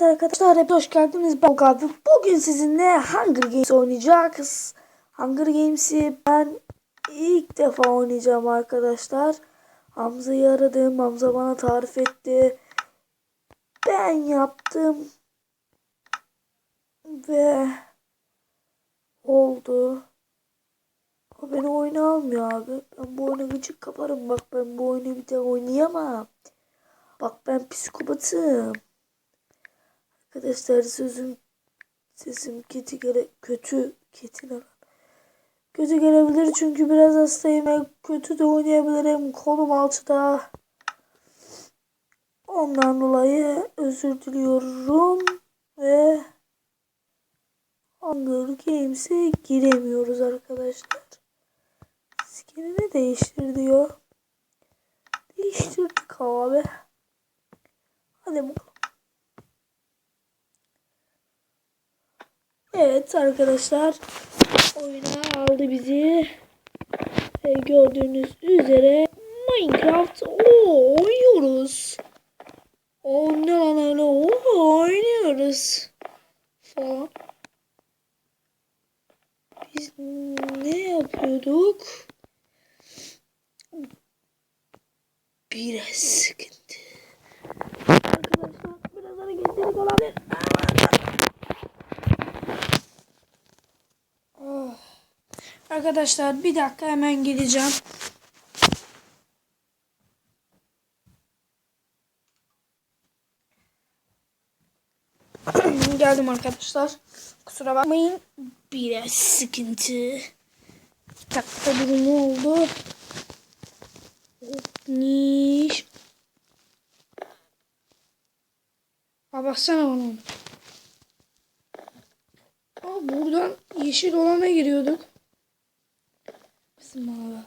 Evet arkadaşlar hep hoş geldiniz. Ben abi. Bugün sizinle Hunger Games oynayacağız. Hunger Games'i ben ilk defa oynayacağım arkadaşlar. Hamza'yı aradım. Hamza bana tarif etti. Ben yaptım. Ve oldu. O beni oyuna almıyor abi. Ben bu oyuna gıcık kaparım. Bak ben bu oyunu bir daha oynayamam. Bak ben psikopatım. Arkadaşlar sözüm sesim kötü gele kötü kötü ne? Kötü gelebilir çünkü biraz hastayım kötü de oynayabilirim. Kolum alçıda. Ondan dolayı özür diliyorum ve Hunger Games'e giremiyoruz arkadaşlar. Skinini değiştir diyor. Değiştirdik abi. Hadi bakalım. Evet arkadaşlar oyuna aldı bizi. E, gördüğünüz üzere Minecraft Oo, oynuyoruz. O ne lan öyle Oo, oynuyoruz falan. Biz ne yapıyorduk? Biraz sıkıntı. Arkadaşlar biraz hareketlilik olabilir. Oh. Arkadaşlar bir dakika hemen geleceğim. Geldim arkadaşlar. Kusura bakmayın. Biraz sıkıntı. Bir ne oldu? Niş. Aa baksana bana. Aa buradan yeşil olana giriyorduk. Bizim abi.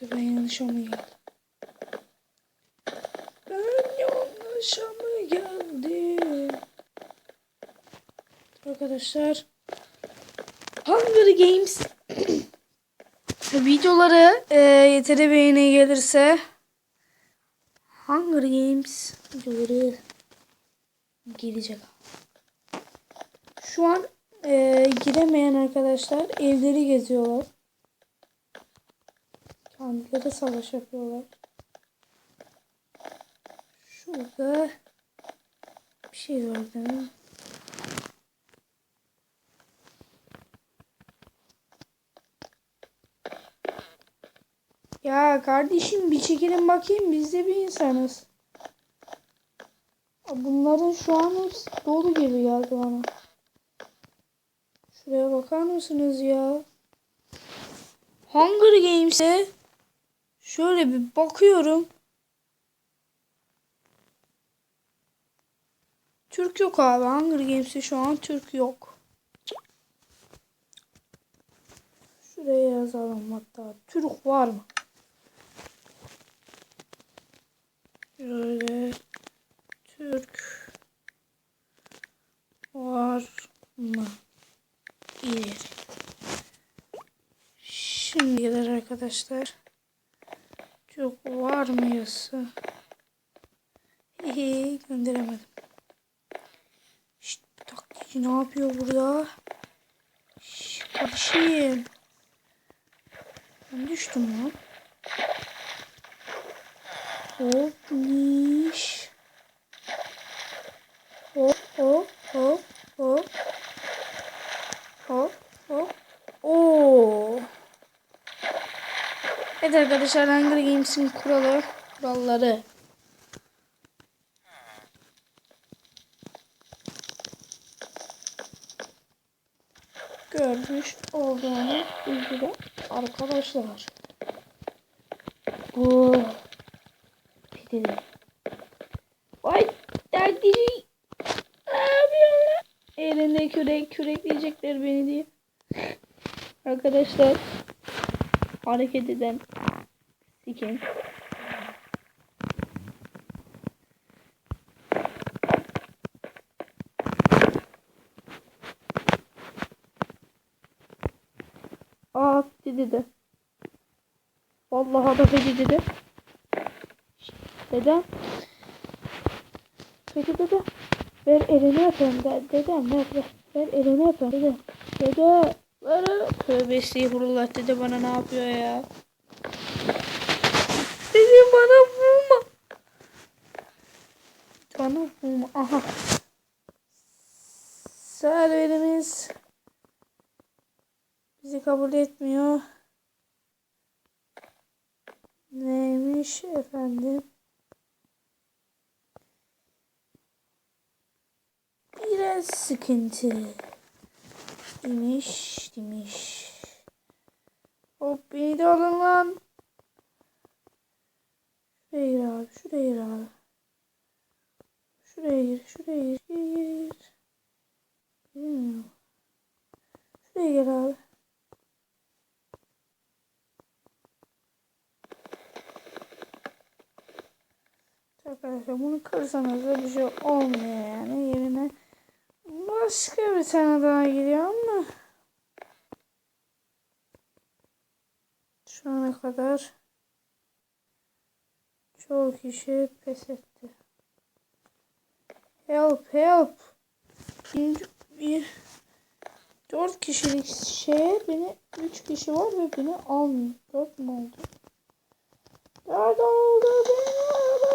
Sefer yanlışa mı geldim? Ben yanlışa mı geldim? Arkadaşlar. Hunger Games videoları e, yeteri beğeni gelirse Hunger Games videoları gelecek. Şu an e, giremeyen arkadaşlar evleri geziyorlar. Kendileri savaş yapıyorlar. Şurada bir şey var değil mi? Ya kardeşim bir çekilin bakayım biz de bir insanız. Bunların şu an dolu gibi geldi bana. Şuraya bakar mısınız ya? Hunger Games'e şöyle bir bakıyorum. Türk yok abi. Hunger Games'e şu an Türk yok. Şuraya yazalım hatta. Türk var mı? Şöyle Türk var mı? İleri. Şimdi gelir arkadaşlar. Türk var mı yazısı? Hehe gönderemedim. Şşt taktiği ne yapıyor burada? Şşt kardeşim. Ben düştüm lan. Hop niş. Hop hop hop hop. Hop hop. Oo. Evet arkadaşlar Hunger Games'in kuralı, kuralları. Görmüş olduğunuz üzere arkadaşlar. Bu Gidelim. Vay derdi. Ne yapıyorlar? Elinde kürek kürekleyecekler beni diye. Arkadaşlar hareket eden sikin. Aa dedi de. Vallahi da peki dede. Dede. Peki dede. Ver elini öpeyim de. Dedem ver ver. Ver elini öpeyim dede. Dede. Ver. Tövbe estağfurullah dede bana ne yapıyor ya. Dede bana vurma. Bana vurma. Aha. Serverimiz bizi kabul etmiyor. Neymiş efendim? Biraz sıkıntı. Demiş, demiş. Hop beni de alın lan. Şuraya gir abi, şuraya gir abi. Şuraya gir, şuraya gir, gir. Bilmiyorum. Şuraya gel abi. Arkadaşlar bunu kırsanız da bir şey olmuyor yani yerine başka bir tane daha giriyor ama şu ana kadar çoğu kişi pes etti. Help help. Bir, bir dört kişilik şeye beni üç kişi var ve beni almıyor. Dört mü oldu? Dört oldu beni aldı.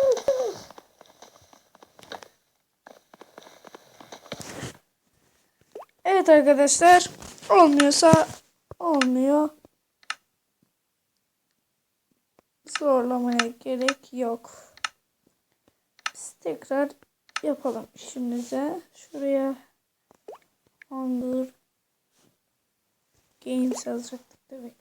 Evet arkadaşlar. Olmuyorsa olmuyor. Zorlamaya gerek yok. Biz tekrar yapalım işimize. Şuraya Hunger Games yazacaktık demek.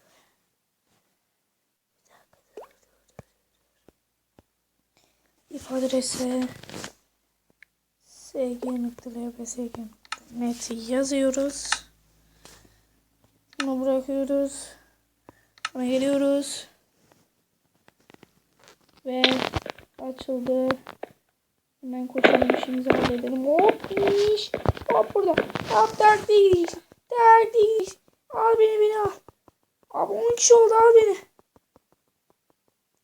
İp adresi sg.lbsg.net yazıyoruz. Bunu bırakıyoruz. Buna geliyoruz. Ve açıldı. Hemen koşalım işimizi halledelim. Hop iş. Hop burada. Hop dert değil. Dert değil. Al beni beni al. Abi 10 kişi oldu al beni.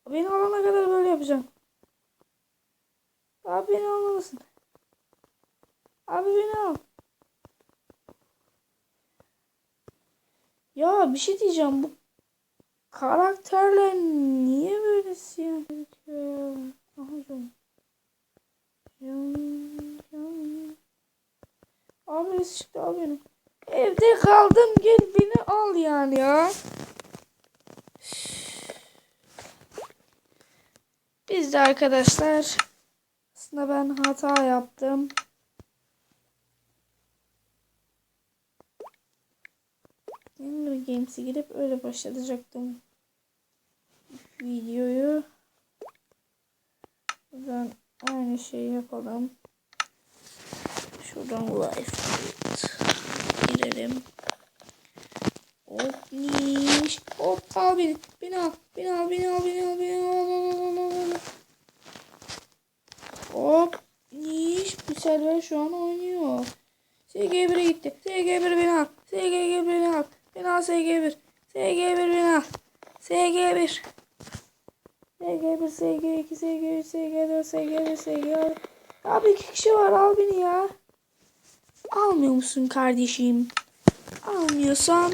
Beni alana kadar böyle yapacağım. Abi beni almalısın. Abi beni al. Ya bir şey diyeceğim bu karakterler niye böyle siyah gözüküyor. Abi çıktı al beni. Evde kaldım gel beni al yani ya. Biz de arkadaşlar aslında ben hata yaptım. Hunger Games'e girip öyle başlatacaktım videoyu. Buradan aynı şeyi yapalım. Şuradan live girelim. Hop niş. Hop al beni. Beni al. Beni al. Beni al. Beni al. Beni al, al, al, al. Hop niş. Bu server şu an oynuyor. SG1'e gitti. SG1 beni al. SG1 beni al. Beni al SG1. SG1 beni al. SG1. SG1, SG2, SG3, SG4, SG5, SG6. Abi iki kişi var al beni ya. Almıyor musun kardeşim? Almıyorsan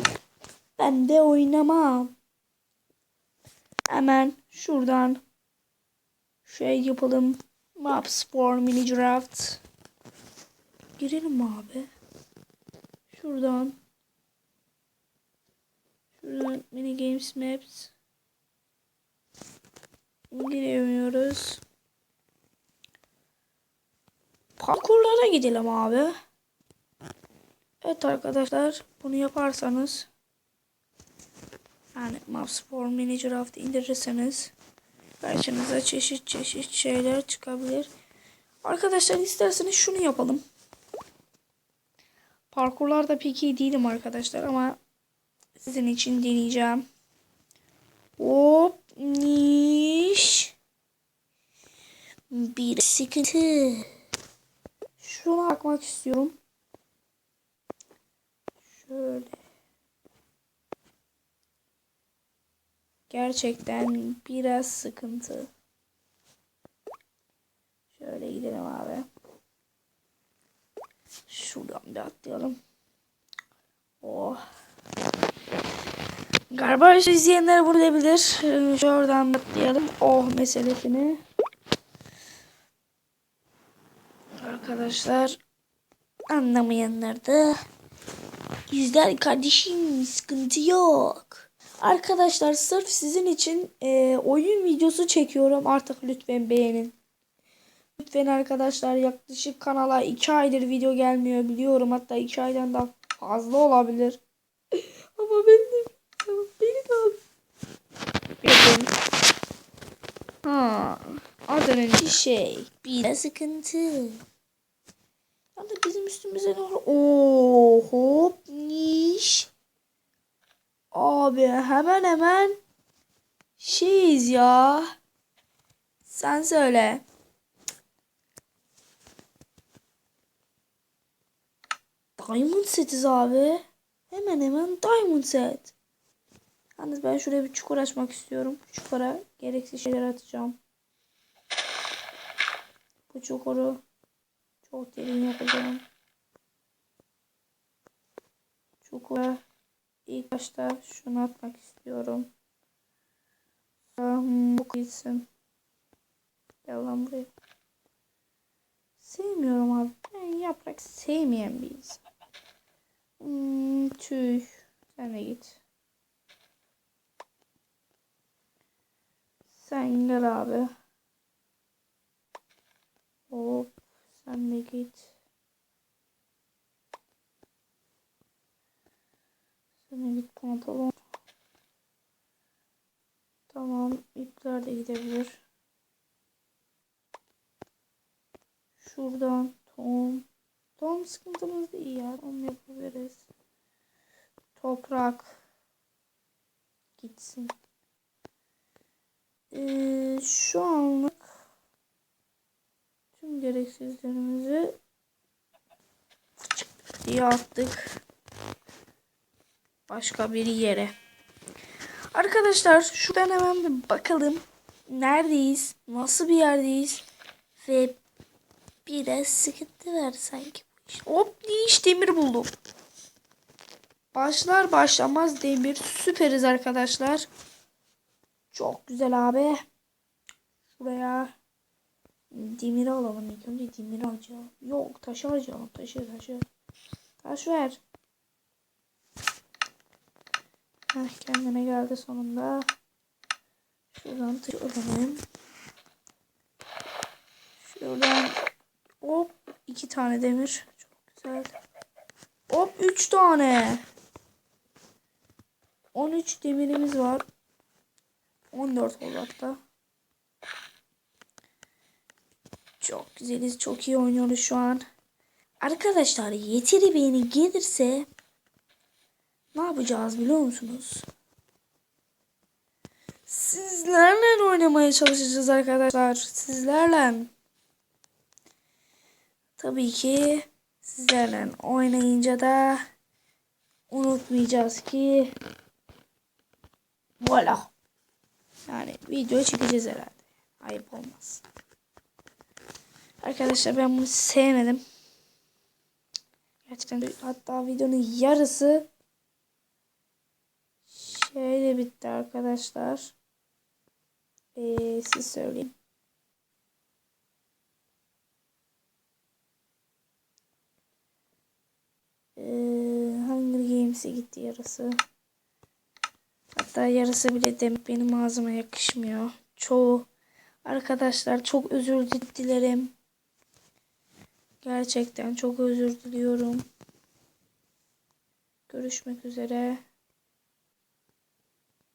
ben de oynamam. Hemen şuradan şey yapalım. Map Spor Mini Draft. Girelim abi. Şuradan. Mini Games Maps. Giremiyoruz. Parkurlara gidelim abi. Evet arkadaşlar bunu yaparsanız yani Mapsport Mini Draft indirirseniz karşınıza çeşit çeşit şeyler çıkabilir. Arkadaşlar isterseniz şunu yapalım. Parkurlarda pek iyi değilim arkadaşlar ama sizin için deneyeceğim. Hop niş. Bir sıkıntı. Şuna bakmak istiyorum. Şöyle. gerçekten biraz sıkıntı. Şöyle gidelim abi. Şuradan bir atlayalım. Oh. Galiba izleyenler burada bilir. Ee, Şuradan atlayalım. Oh meselesini. Arkadaşlar anlamayanlar da izler kardeşim sıkıntı yok. Arkadaşlar sırf sizin için e, oyun videosu çekiyorum. Artık lütfen beğenin. Lütfen arkadaşlar yaklaşık kanala 2 aydır video gelmiyor biliyorum. Hatta 2 aydan da fazla olabilir. Ama ben de beni de al. Bakın. Ha, az önce şey bir sıkıntı. Ya da bizim üstümüze ne olur? Oo, hop niş. Abi hemen hemen şeyiz ya. Sen söyle. Diamond setiz abi. Hemen hemen diamond set. Yalnız ben şuraya bir çukur açmak istiyorum. Çukura gereksiz şeyler atacağım. Bu çukuru çok derin yapacağım. Çukura ilk başta şunu atmak istiyorum. Bu gitsin. Gel lan buraya. Sevmiyorum abi. Ben yaprak sevmeyen bir insan. Hmm, tüy. Sen de git. Sen abi. Hop. Sen de git. Sen de git pantolon. Tamam. ipler de gidebilir. Şuradan tohum. Tohum sıkıntımız da iyi ya. Tohum yapabiliriz. Toprak. Gitsin. Ee, şu anlık tüm gereksizlerimizi diye attık. Başka bir yere. Arkadaşlar şuradan hemen bir bakalım. Neredeyiz? Nasıl bir yerdeyiz? Ve biraz sıkıntı var sanki. Hop iş demir buldum. Başlar başlamaz demir. Süperiz arkadaşlar. Çok güzel abi. Şuraya demir alalım. İlk önce demir alacağım. Yok taşı alacağım. Taşı taşı. Taş ver. Heh, kendine geldi sonunda. Şuradan taşı alalım. Şuradan hop iki tane demir. Çok güzel. Hop üç tane. 13 demirimiz var. 14 oldu hatta. Çok güzeliz. Çok iyi oynuyoruz şu an. Arkadaşlar yeteri beğeni gelirse ne yapacağız biliyor musunuz? Sizlerle oynamaya çalışacağız arkadaşlar. Sizlerle. Tabii ki sizlerle oynayınca da unutmayacağız ki Voila. Yani video çekeceğiz herhalde. Ayıp olmaz. Arkadaşlar ben bunu sevmedim. Gerçekten hatta videonun yarısı şeyle bitti arkadaşlar. Ee, siz söyleyin. Ee, Hunger Games'e gitti yarısı. Hatta yarısı bile demek benim ağzıma yakışmıyor. Çoğu arkadaşlar çok özür dilerim. Gerçekten çok özür diliyorum. Görüşmek üzere.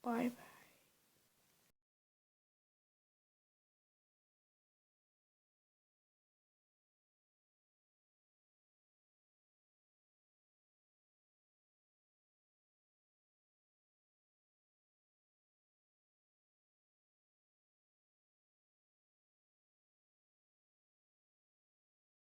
Bay bay.